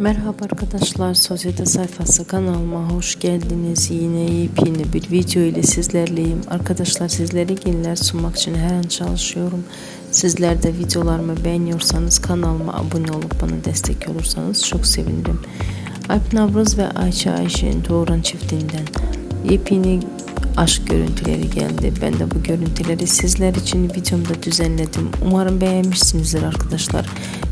Merhaba arkadaşlar, Sosyete sayfası kanalıma hoş geldiniz. Yine yepyeni bir video ile sizlerleyim. Arkadaşlar sizlere yeniler sunmak için her an çalışıyorum. Sizler de videolarımı beğeniyorsanız kanalıma abone olup bana destek olursanız çok sevinirim. Alp Navruz ve Ayça Ayşe'nin doğuran çiftinden yepyeni aşk görüntüleri geldi. Ben de bu görüntüleri sizler için videomda düzenledim. Umarım beğenmişsinizdir arkadaşlar.